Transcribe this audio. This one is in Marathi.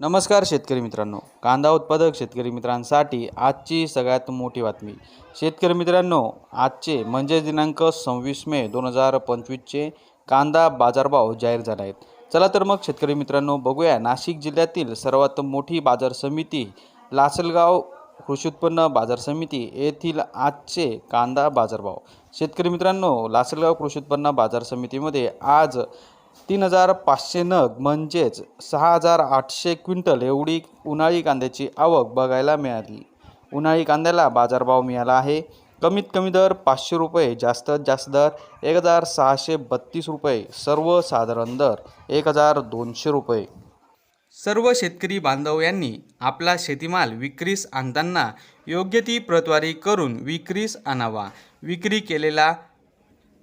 नमस्कार शेतकरी मित्रांनो. कांदा उत्पादक शेतकरी मित्रांसाठी आजची सगळ्यात मोठी बातमी. शेतकरी मित्रांनो आजचे म्हणजे दिनांक सव्वीस मे दोन हजार पंचवीसचे कांदा बाजारभाव जाहीर झाला आहेत चला तर मग शेतकरी मित्रांनो बघूया नाशिक जिल्ह्यातील सर्वात मोठी बाजार समिती लासलगाव कृषी उत्पन्न बाजार समिती येथील आजचे कांदा बाजारभाव. शेतकरी मित्रांनो लासलगाव कृषी उत्पन्न बाजार समितीमध्ये आज तीन हजार पाचशे नग म्हणजेच सहा हजार आठशे क्विंटल एवढी उन्हाळी कांद्याची आवक बघायला मिळाली. उन्हाळी कांद्याला बाजारभाव मिळाला आहे. कमीत कमी दर पाचशे रुपये जास्तीत जास्त दर एक हजार सहाशे बत्तीस रुपये सर्वसाधारण दर एक हजार दोनशे रुपये. सर्व शेतकरी बांधव यांनी आपला शेतीमाल विक्रीस आणताना योग्य ती प्रतवारी करून विक्रीस आणावा. विक्री केलेला